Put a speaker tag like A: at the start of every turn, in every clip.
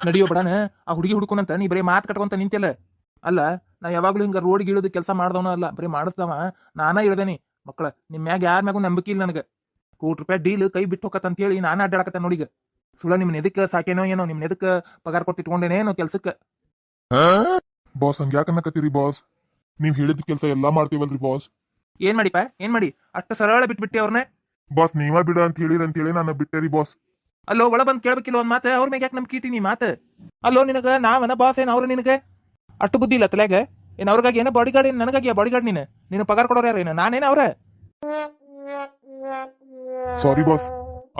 A: ನಡಿಯೋ ಬಡನ ಆ ಹುಡುಗಿ ಹುಡ್ಕೊಂಡಂತ ನೀ ಬರೀ ಮಾತು ಕಟ್ಕೊಂತ ನಿಂತಿಲ್ಲ ಅಲ್ಲ ನಾ ಯಾವಾಗ್ಲೂ ಹಿಂಗ ರೋಡ್ ಇಳಿದು ಕೆಲಸ ಮಾಡ್ದವನ ಅಲ್ಲ ಬರೀ ಮಾಡಿಸ್ದವ. ನಾನ ಇಳ್ದೇನಿ ಮಕ್ಕಳ ನಿಮ್ ಮ್ಯಾಗ ಯಾರ ಮ್ಯಾಗೂ ನಂಬಿಕೆ ಇಲ್ಲ ನನಗೆ. ಕೋಟಿ ರೂಪಾಯಿ ಡೀಲ್ ಕೈ ಬಿಟ್ಟು ಹೋಗತ್ತ ಅಂತ ಹೇಳಿ ನಾನು ಅಡ್ಡಾಡಕತ್ತ ನೋಡಿಗ ಸುಳ ನಿಮ್ ಎದಕ್ಕೆ ಸಾಕೇನೋ ಏನೋ ನಿಮ್ ಎದಕ್ಕೆ ಪಗಾರ ಕೊಟ್ಟಿಟ್ಕೊಂಡೇನೇನೋ ಕೆಲ್ಸಕ್ಕೆ.
B: ಬಾಸ್ ಹಂಗ್ಯಾಕನ್ನಕತ್ತೀರಿ ಬಾಸ್ ನೀವ್ ಹೇಳಿದ ಕೆಲಸ ಎಲ್ಲಾ ಮಾಡ್ತೀವಲ್ರಿ ಬಾಸ್
A: ಏನ್ ಮಾಡಿಪ್ಪ? ಏನ್ ಮಾಡಿ? ಅಷ್ಟ ಸರಳ ಬಿಟ್ಬಿಟ್ಟಿ ಅವ್ರನ್ನ
B: ಬಾಸ್ ನೀವ ಬಿಡ ಅಂತ ಹೇಳಿರಿ ಅಂತ ಹೇಳಿ ನಾನು ಬಿಟ್ಟೇರಿ ಬಾಸ್
A: ಅಲ್ಲೋ, ಒಳ ಬಂದ್ ಕೇಳಬೇಕಿಲ್ಲ ಒಂದ್ ಮಾತು? ಅವ್ರ ಮ್ಯಾಗ ಯಾಕೆ ನಮ್ ಕೀಟಿ ನೀ ಮಾತು? ಅಲ್ಲೋ, ನಿನಗ ನಾವನ ಬಾಸ್ ಏನ್ ಅವ್ರ ನಿನಗ? ಅಷ್ಟು ಬುದ್ಧಿ ಇಲ್ಲ ತಲೆಗ ಏನ್ ಅವ್ರಿಗಾಗಿ? ಏನೋ ಬಾಡಿ ಗಾರ್ಡ್ ನನಗಾಗಿ ಬಾಡಿ ಗಾರ್ಡ್ ನೀನು? ನೀನು ಪಗಾರ ಕೊಡೋರು ಯಾರು ಏನು ನಾನೇನ ಅವ್ರ?
B: ಸಾರಿ ಬಾಸ್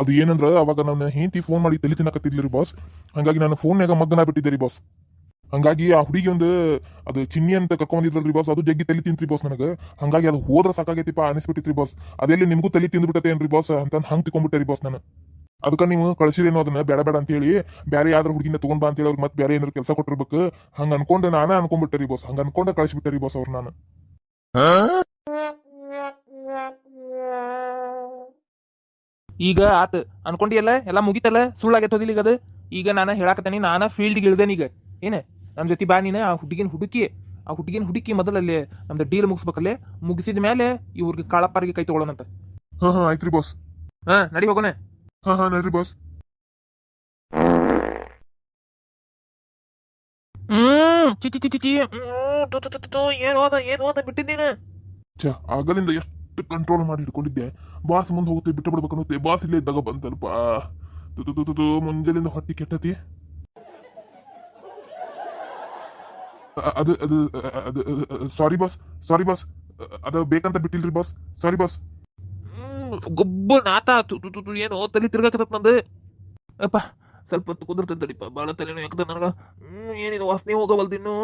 B: ಅದು ಏನಂದ್ರ, ಅವಾಗ ನನ್ನ ಹೆಂಡತಿ ಫೋನ್ ಮಾಡಿ ತಲೆ ತಿನ್ನಕತ್ತಿದ್ಲಿ ಬಾಸ್ ಹಂಗಾಗಿ ನಾನು ಫೋನ್ಯಾಗ ಮಗ್ನ ಬಿಟ್ಟಿದ್ದೆ ರೀ ಬಾಸ್ ಹಂಗಾಗಿ ಆ ಹುಡುಗಿ ಒಂದು, ಅದು ಚಿನ್ನಿ ಅಂತ ಕರ್ಕೊಂಡಿದ್ರಲ್ರಿ ಬಾಸ್ ಅದು ಜಗ್ಗಿ ತಲೆ ತಿಂತ್ರಿ ಬಾಸ್ ನನಗೆ. ಹಂಗಾಗಿ ಅದು ಹೋದ್ರ ಸಾಕಾಗೈತಿಪ್ಪ ಅನಿಸ್ಬಿಟ್ಟಿತ್ರಿ ಬಾಸ್ ಅದೆಲ್ಲಿ ನಿಮಗೂ ತಲೆ ತಿಂದ್ಬಿಟ್ಟತೆ ಏನ್ರಿ ಬಾಸ್ ಅಂತ ಹಂಗ್ ತಿಕೊಂಡ್ಬಿಟ್ಟೆ ರೀ ಬಾಸ್ ನಾನು. ಅದಕ್ಕೆ ನೀವು ಕಳಿಸಿದೇನೋ ಅದನ್ನ? ಬೇಡ ಬೇಡ ಅಂತ ಹೇಳಿ ಬೇರೆ ಯಾವ್ದಾರು ಹುಡುಗಿನ ತಗೊಂಡ್ ಬಾ ಅಂತ ಹೇಳಿ ಅವ್ರಿಗೆ ಮತ್ತೆ ಬೇರೆ ಏನಾದ್ರು ಕೆಲಸ ಕೊಟ್ಟಿರ್ಬೇಕು. ಹಂಗ ಅನ್ಕೊಂಡು ನಾನೇ ಅನ್ಕೊಂಡ್ಬಿಟ್ಟೆ ರೀ ಬಾಸ್ ಹಂಗ ಅನ್ಕೊಂಡೆ ಕಳಿಸ್ಬಿಟ್ಟೆ ರೀ ಬಾಸ್ ಅವ್ರು ನಾನು.
A: ಈಗ ಆತ. ಅನ್ಕೊಂಡಿಯಲ್ಲ? ಎಲ್ಲ ಮುಗಿತಲ್ಲ? ಸುಳ್ಳಾಗೈತೋದಿಲ್ಲ ಈಗ ಅದು? ಈಗ ನಾನು ಹೇಳಾಕತ್ತೇನೆ. ನಾನು ಫೀಲ್ಡ್ಗೆ ಇಳ್ದೇನೆ ಈಗ. ಏನ? ನಮ್ಮ ಜೊತೆ ಬಾ ನೀನು ಆ ಹುಡುಗಿನ ಹುಡುಕಿ. ಆ ಹುಡುಗಿನ ಹುಡುಕಿ ಮೊದಲಲ್ಲಿ ನಮ್ದು ಡೀಲ್ ಮುಗಿಸ್ಬೇಕಲ್ಲೇ? ಮುಗಿಸಿದ ಮೇಲೆ ಇವ್ರಿಗೆ ಕಾಳಪ್ಪಾರಿಗೆ ಕೈ ತಗೊಳ್ಳೋಣಂತ
B: ಹಾ ಹಾ ಆಯ್ತ್ರಿ ಬಾಸ್
A: ಹಾ ನಡಿ ಹೋಗೋಣ.
B: ಹಾಂ ಹಾಂ ನಡ್ರಿ ಬಾಸ್ ಛ ಆಗಲಿಂದ ಎಷ್ಟು ಕಂಟ್ರೋಲ್ ಮಾಡಿ ಹಿಡ್ಕೊಂಡಿದ್ದೆ ಬಾಸ್ ಮುಂದೆ ಹೋಗುತ್ತೆ ಬಿಟ್ಟು ಬಿಡ್ಬೇಕನ್ನುತ್ತೆ ಬಾಸ್ ಇಲ್ಲೇ ಇದ್ದಾಗ ಬಂತಲ್ಪ. ಮುಂಜಾನಿಂದ ಹೊಟ್ಟಿ ಕೆಟ್ಟತಿ. ಅದು ಅದು ಅದು ಸಾರಿ ಬಾಸ್ ಸಾರಿ ಬಾಸ್ ಅದು ಬೇಕಂತ ಬಿಟ್ಟಿಲ್ರಿ ಬಾಸ್ ಸಾರಿ ಬಾಸ್
A: ಗೊಬ್ಬ ನಾತ ಏನು ತಲೆ ತಿರ್ಗಾಕತ್ತ ನಂದು. ಅಪ್ಪ ಸ್ವಲ್ಪ ಹೊತ್ತು ಕುದುರ್ತೈತೆ ಬಾಳ ಭಾಳ ತಲೆನೋ ಯಾಕದ ನನಗ. ಹ್ಮ್ ಏನಿದು ವಾಸನೆ ಹೋಗಬಲ್ದಿನ್ನು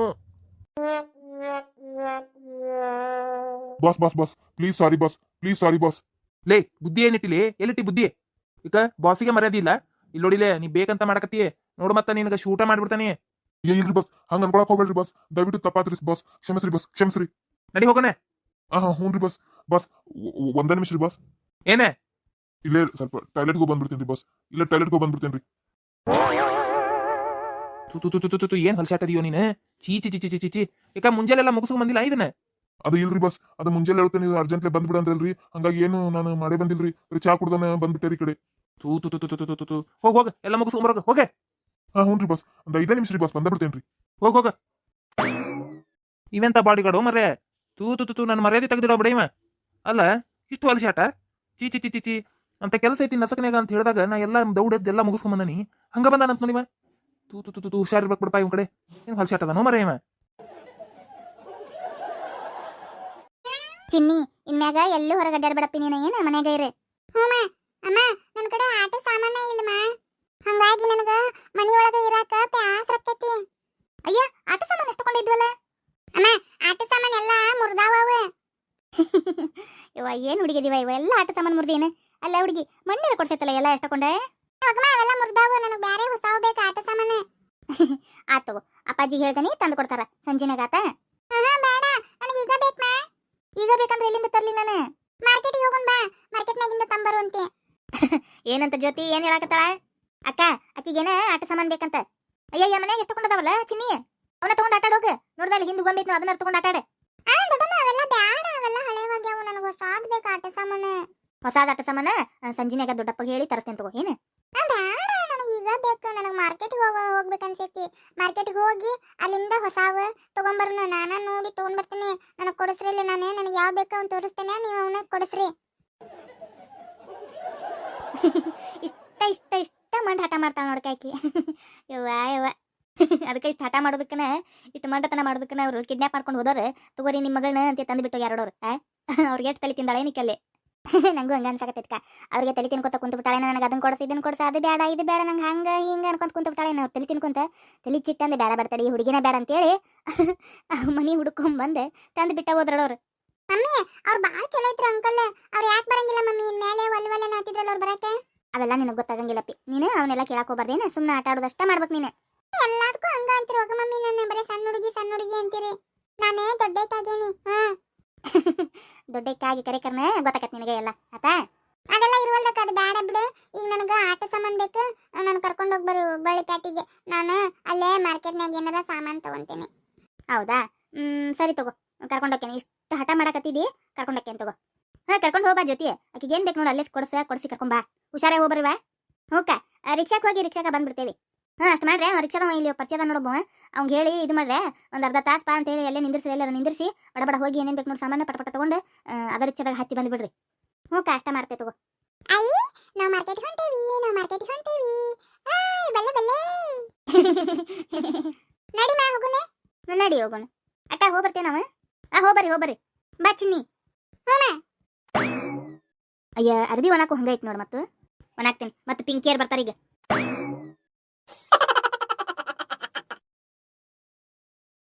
B: boss boss boss please sorry boss please sorry boss.
A: ಲೇ ಬುದ್ಧಿ ಏನಿಟ್ಟಿಲಿ ಎಲ್ಲಿಟ್ಟಿ ಬುದ್ಧಿ? ಈಗ ಬಾಸಿಗೆ ಮರ್ಯಾದಿ ಇಲ್ಲ. ಇಲ್ಲಿ ನೋಡಿಲೆ ನೀ ಬೇಕಂತ ಮಾಡಕತ್ತಿ. ನೋಡು ಮತ್ತ ನಿನಗ ಶೂಟ ಮಾಡ್ಬಿಡ್ತಾನೆ.
B: ಏ ಇಲ್ರಿ ಬಾಸ್ ಹಂಗ ಅನ್ಕೊಳಕ್ ಹೋಗ್ಬೇಡ್ರಿ ಬಾಸ್. ದಯವಿಟ್ಟು ತಪ್ಪಾತ್ರಿ ಬಾಸ್ ಕ್ಷಮಿಸ್ರಿ ಬಾಸ್ ಕ್ಷಮಿಸ್ರಿ.
A: ನಡಿ ಹೋಗೋಣ.
B: ಹಾ ಹಾ ಹ್ಞೂ ರೀ ಬಾಸ್ ಬಾಸ್ ಒಂದೇ ನಿಮಿಷ ರೀ ಬಾಸ್.
A: ಏನೇ
B: ಇಲ್ಲೇ ಸ್ವಲ್ಪ ಟಾಯ್ಲೆಟ್ಗೂ ಬಂದ್ಬಿಡ್ತೀನಿ ಬಾಸ್ ಇಲ್ಲ ಟಾಯ್ಲೆಟ್ಗೂ ಬಂದ್ಬಿಡ್ತೀನಿ
A: ತು ತು ತು ತು ತು ಏನ್ ಹಲ್ಸಾಟದಿಯೋ ನೀನು ಚೀ ಚಿ ಚಿ ಚಿ ಚಿ ಚಿ ಯಾಕ ಮುಂಜಾನೆಲ್ಲ ಮುಗಿಸ್ಕೊಂಡ್ ಬಂದಿಲ್ಲ ಇದನ್ನ
B: ಅದು ಇಲ್ರಿ ಬಾಸ್ ಅದು ಮುಂಜಾನೆ ಹೇಳ್ತೇನೆ ನೀವು ಅರ್ಜೆಂಟ್ಲೆ ಬಂದ್ಬಿಡ ಅಂತಲ್ರಿ ಹಂಗಾಗಿ ಏನು ನಾನು ಮಾಡೇ ಬಂದಿಲ್ರಿ ಬರೀ ಚಾ ಕುಡದನ ಬಂದ್ಬಿಟ್ಟೆ ರೀ ಕಡೆ
A: ತೂ ತು ತು ತು ತು ತು ಹೋಗ ಹೋಗ ಎಲ್ಲ ಮುಗಿಸ್ಕೊಂಡ್ ಬರೋಗ ಹೋಗೆ
B: ಹಾ ಹ್ಞೂ ರೀ ಬಾಸ್ ಒಂದು ಐದೇ ನಿಮಿಷ ರೀ ಬಾಸ್ ಬಂದ ರೀ
A: ಹೋಗ ಹೋಗ ಇವೆಂತ ಬಾಡಿಗಾಡು ಮರೆ ತೂ ತು ತು ನನ್ನ ಮರ್ಯಾದೆ ತೆಗೆದಿಡೋ ಬಿಡ ಇವ ಅಲ್ಲ ಇಷ್ಟು ಆಟ ಚೀ ಚಿ ಚಿ ಅಂತ ಕೆಲಸ ಐತಿ ನಸಕನ್ಯಾಗ ಅಂತ ಹೇಳಿದಾಗ ನಾ ಎಲ್ಲ ದೌಡದ್ ಎಲ್ಲ ಮುಗಿಸ್ಕೊಂಡ್ ಬಂದನಿ. ಹಂಗ ಬಂದಾನಂತ ನೋಡಿವ ತೂ, ತು ತು ತು ಹುಷಾರಿರ್ಬೇಕು ಬಿಡಪ್ಪ ಇವ್ ಕಡೆ. ಏನು ಹೊಲಸಾಟ ಆಟದ ನೋ ಇವ.
C: ಚಿನ್ನಿ, ಇನ್ಮ್ಯಾಗ ಎಲ್ಲೂ ಹೊರಗೆ ಅಡ್ಡಾಡ್ಬೇಡಪ್ಪಿ ನೀನು. ಏನು ಮನ್ಯಾಗ ಇರು. ಹ್ಞೂ ಅಮ್ಮ ನನ್ನ ಕಡೆ ಆಟ ಸಾಮಾನ ಇಲ್ಲಮ್ಮ ಹಂಗಾಗಿ ನನಗ ಮನೆಯೊಳಗೆ ಇರಾಕ ಪ್ಯಾಸ್ ಅಯ್ಯ, ಆಟ ಸಾಮಾನು ಎಷ್ಟಕೊಂಡಿದ್ವಲ್ಲ ಅಮ್ಮ ಆಟ ಸಾಮಾನ್ ಎಲ್ಲ ಮುರ್ದಾವ ಅವ ಇವ ಏನ್ ಹುಡುಗಿದಿವ ಇವ? ಎಲ್ಲ ಆಟ ಸಾಮಾನು ಮುರ್ದೇನು ಅಲ್ಲ ಹುಡುಗಿ ಮಣ್ಣಿನ ಕೊಡ್ಸೈತಲ್ಲ ಎಲ್ಲ ಎಷ್ಟಕೊಂಡೆ ಹೋಗಮ್ಮ ಅವೆಲ್ಲ ಮುರಿದಾವ ನನಗೆ ಬ್ಯಾರೆ ಹೊಸಾವ್ ಬೇಕು ಆಟ ಸಾಮಾನು. ಆತು ಅಪ್ಪಾಜಿ ಹೇಳ್ದನಿ ತಂದು ಕೊಡ್ತಾರ ಸಂಜಿನಾಗ ಆತ. ಬೇಡ ನನಗೆ ಈಗ ಬೇಕು ಮಾ. ಈಗ ಬೇಕಂದ್ರೆ ಎಲ್ಲಿಂದ ತರ್ಲಿ ನಾನು? ಮಾರ್ಕೆಟಿಗೆ ಹೋಗೋಣ ಬಾ ಮಾರ್ಕೆಟ್ನಾಗಿಂದ ತಂಬರು ಅಂತೆ. ಏನಂತ ಜ್ಯೋತಿ ಏನ್ ಹೇಳಕತ್ತಾಳ? ಅಕ್ಕ ಅಕ್ಕಿಗೇನ ಆಟ ಸಾಮಾನ್ ಬೇಕಂತ? ಅಯ್ಯಯ್ಯ ಮನ್ಯಾಗ ಎಷ್ಟು ಕೊಂಡದಾವಲ್ಲ ಚಿನ್ನಿ? ಅವನ ತಗೊಂಡ್ ಆಟ ಆಡೋಗ ನೋಡ್ದಲ್ಲ ಹಿಂದ್ ಗೊಂಬೈತ್ ಅದನ್ನ ತಗೊಂಡ್ ಆಟ ಆಟ ಸಾಮಾನ? ಹೊಸಾದ ಆಟ ಸಾಮಾನ ಆ, ಸಂಜಿನ್ಯಾಗ ದೊಡ್ಡಪ್ಪ ಹೇಳಿ ತರಿಸ್ತೇನೆ ತಗೋ ಏನು? ಈಗ ಬೇಕು ನನಗೆ ಮಾರ್ಕೆಟ್ಗೆ ಹೋಗ ಮಾರ್ಕೆಟ್ ಮಾರ್ಕೆಟ್ಗೆ ಹೋಗಿ ಅಲ್ಲಿಂದ ಹೊಸಾವ ತಗೊಂಬರ್ನ ನಾನ ನೋಡಿ ತಗೊಂಡ್ ಬರ್ತೀನಿ ನನಗೆ ಕೊಡಿಸ್ರಿ ಇಲ್ಲ ನಾನೇ ನನಗೆ ಯಾವ ಬೇಕು ಅವ್ನು ತೋರಿಸ್ತೇನೆ ನೀವು ಅವನ ಕೊಡಸ್ರಿ. ಇಷ್ಟ ಇಷ್ಟ ಇಷ್ಟ ಮಂಡ್ ಹಠ ಮಾಡ್ತಾಳ ನೋಡ್ಕಾಕಿ ಯವ್ವ ಯವ್ವ. ಅದಕ್ಕೆ ಇಷ್ಟ ಹಠ ಮಾಡೋದಕ್ಕನ ಇಷ್ಟು ಮಂಡತನ ಮಾಡೋದಕ್ಕನ ಅವರು ಕಿಡ್ನಾಪ್ ಮಾಡ್ಕೊಂಡು ಹೋದವ್ರು. ತಗೋರಿ ನಿಮ್ಮ ಮಗಳನ್ನ ಅಂತ ತಂದು ಬಿಟ್ಟು ಎರಡೋರು ಅವ್ರಿಗೆ ಎಷ್ಟು ತಲೆ ತಿಂದಾಳೆ ನಿಕ್ಕಲ್ಲಿ ನಂಗೂ ಹಂಗ ಅನ್ಸಕತ್ತೈತ್ಕ ಅವ್ರಿಗೆ ತಲೆ ತಿನ್ಕೊತ ಕುಂತು ಬಿಟ್ಟಾಳೆ ನನಗೆ ಅದನ್ನ ಕೊಡಿಸಿ ಇದನ್ನ ಕೊಡಿಸಿ ಅದು ಬೇಡ ಇದು ಬೇಡ ನಂಗೆ ಹಂಗ ಹಿಂಗ ಅನ್ಕೊಂತ ಕುಂತು ಬಿಟ್ಟಾಳೆ ಅವ್ರು ತಲೆ ತಿನ್ಕೊಂತ ತಲೆ ಚಿಟ್ಟಂದು ಬೇಡ ಬೇಡ ತಡಿ ಹುಡುಗಿನ ಬೇಡ ಅಂತೇಳಿ ಮನಿ ಹುಡ್ಕೊಂಡ್ ಬಂದೆ ತಂದು ಬಿಟ್ಟ ಹೋದ್ರಡೋರು. ಮಮ್ಮಿ ಅವ್ರು ಭಾಳ ಚಲೋ ಐತ್ರಿ ಅಂಕಲ್. ಅವ್ರು ಯಾಕೆ ಬರಂಗಿಲ್ಲ ಮಮ್ಮಿ? ಮೇಲೆ ಒಲ್ ಒಲೆ ನಾತಿದ್ರಲ್ಲ ಅವ್ರು ಬರಕ್ಕೆ? ಅವೆಲ್ಲ ನಿನಗೆ ಗೊತ್ತಾಗಂಗಿಲ್ಲಪ್ಪಿ. ನೀನು ಅವನ್ನೆಲ್ಲ ಕೇಳಕ್ಕೆ ಹೋಗ್ಬಾರ್ದೇನ? ಸುಮ್ಮನೆ ಆಟ ಆಡೋದಷ್ಟೇ ಮಾಡ್ಬೇಕು ನೀನು. ಎಲ್ಲಾರ್ಗೂ ಹಂಗ ಅಂತೀರಿ. ಹೋಗ ಮಮ್ಮಿ ನನ್ನ ಬರೀ ಸಣ್ಣ ಹುಡುಗಿ ಸಣ್ಣ ಹುಡುಗಿ ಅಂತೀರಿ. ನಾನೇ ದೊಡ್ಡಕ್ಕಾಗೇನಿ ಹಾ. ದೊಡ್ಡಕ್ಕಾಗಿ ಕರೆ ಕರ್ನ ಗೊತ್ತಾಕತ್ ನಿನಗೆ ಎಲ್ಲ. ಆತಾ? ಅದೆಲ್ಲ ಇರುವಲ್ದಕ್ಕ ಅದು ಬೇಡ ಬಿಡು. ಈಗ ನನಗ ಆಟ ಸಾಮಾನು ಬೇಕು. ನಾನು ಕರ್ಕೊಂಡು ಹೋಗಿ ಬರು ಬಳ್ಳಿ ಪ್ಯಾಟಿಗೆ. ನಾನು ಅಲ್ಲೇ ಮಾರ್ಕೆಟ್ನಾಗ ಏನಾರ ಸಾಮಾನು ತಗೊಂತೀನಿ. ಹೌದಾ? ಹ್ಮ್ ಸರಿ ತಗೋ. ಕರ್ಕೊಂಡು ಹೋಗ್ತೇನೆ. ಇಷ್ಟು ಹಠ ಮಾಡಕತ್ತಿದಿ ಕರ್ಕೊಂಡು ಹೋಗ್ತೇನೆ ತಗೋ. ಹಾ ಕರ್ಕೊಂಡು ಹೋಗ್ಬಾ ಜೊತೆ ಆಕಿಗೆ ಏನ್ ಬೇಕು ನೋಡಿ ಅಲ್ಲೇ ಕೊಡ್ಸ ಕೊಡ್ಸಿ ಕರ್ಕೊಂಬಾ ಹುಷಾರಾಗಿ ಹೋಗ್ಬರ್ವಾ ಹ್ಞೂಕ ರಿಕ್ಷಾಕ್ ಹೋಗಿ ರಿಕ್ಷಾಕ ಬಂದ್ಬಿಡ್ತೇವಿ. ಹಾ ಅಷ್ಟು ಮಾಡ್ರೆ ರಿಕ್ಷಾದ ಇಲ್ಲಿ ಪರಿಚಯದ ನೋಡಬ್ಬ ಅವ್ಗೆ ಹೇಳಿ ಇದು ಮಾಡ್ರೆ ಒಂದು ಅರ್ಧ ತಾಸು ಬಾ ಅಂತೇಳಿ ಎಲ್ಲೇ ನಿಂದಿರ್ಸಿ ಎಲ್ಲಾರ ನಿಂದಿರಿಸಿ ಬಡ ಬಡ ಹೋಗಿ ಏನೇನು ಬೇಕು ನೋಡಿ ಸಾಮಾನು ಪಟ ಪಟ ತಗೊಂಡು ಅದ ರಿಕ್ಷಾದಾಗ ಹತ್ತಿ ಬಂದ್ಬಿಡ್ರಿ ಹ್ಞೂ ಅಷ್ಟ ಮಾಡ್ತೇ ತಗೋ. ಅಯ್ಯ ನಾವು ಮಾರ್ಕೆಟ್ ಹೊಂಟೇವಿ ನಾವು ಮಾರ್ಕೆಟ್ ಹೊಂಟೇವಿ. ಬಲ್ಲೆ ಬಲ್ಲೆ. ನಡಿ ಮಾ ಹೋಗುನೆ ನಡಿ ಹೋಗೋಣ. ಅಕ್ಕ ಹೋಗ್ಬರ್ತೇವೆ ನಾವು? ಆ ಹೋಗ್ಬರ್ರಿ ಹೋಗ್ಬರ್ರಿ. ಬಾ ಚಿನ್ನಿ. ಅಯ್ಯ ಅರ್ಬಿ ಒಣಾಕು ಹಂಗ ಐತಿ ನೋಡಿ ಮತ್ತು. ಒಣಾಕ್ತೇನೆ. ಮತ್ತೆ ಪಿಂಕಿಯರ್ ಬರ್ತಾರ ಈಗ